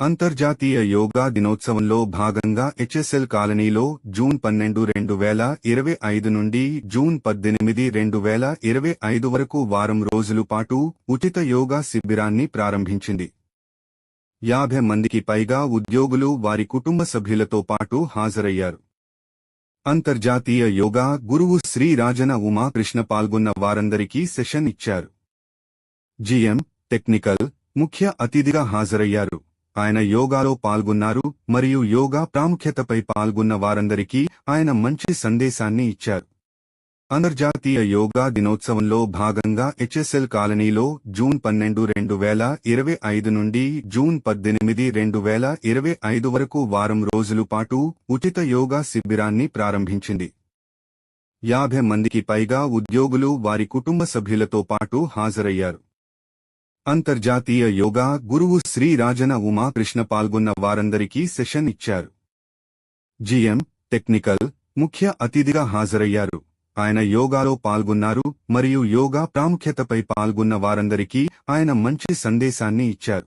అంతర్జాతీయ యోగా దినోత్సవంలో భాగంగా హెచ్ఎస్ఎల్ కాలనీలో జూన్ పన్నెండు రెండు వేల ఇరవై ఐదు నుండి జూన్ పద్దెనిమిది రెండు వేల ఇరవై ఐదు వరకు వారం రోజులు పాటు ఉచిత యోగా శిబిరాన్ని ప్రారంభించింది. యాభై మందికి పైగా ఉద్యోగులు వారి కుటుంబ సభ్యులతో పాటు హాజరయ్యారు. అంతర్జాతీయ యోగా గురువు శ్రీ రాజన ఉమాకృష్ణ పాల్గొన్న వారందరికీ సెషన్ ఇచ్చారు. జిఎం టెక్నికల్ ముఖ్య అతిథిగా హాజరయ్యారు. ఆయన యోగాలో పాల్గొన్నారు మరియు యోగా ప్రాముఖ్యతపై పాల్గొన్న వారందరికీ ఆయన మంచి సందేశాన్ని ఇచ్చారు. అంతర్జాతీయ యోగా దినోత్సవంలో భాగంగా హెచ్ఎస్ఎల్ కాలనీలో జూన్ పన్నెండు రెండు వేల ఇరవై ఐదు నుండి జూన్ పద్దెనిమిది రెండు వేల ఇరవై ఐదు వరకు వారం రోజులు పాటు ఉచిత యోగా శిబిరాన్ని ప్రారంభించింది. యాభై మందికి పైగా ఉద్యోగులు వారి కుటుంబ సభ్యులతో పాటు హాజరయ్యారు. అంతర్జాతీయ యోగా గురువు శ్రీ రాజన ఉమాకృష్ణ పాల్గొన్న వారందరికీ సెషన్ ఇచ్చారు. జిఎం టెక్నికల్ ముఖ్య అతిథిగా హాజరయ్యారు. ఆయన యోగాలో పాల్గొన్నారు మరియు యోగా ప్రాముఖ్యతపై పాల్గొన్న వారందరికీ ఆయన మంచి సందేశాన్ని ఇచ్చారు.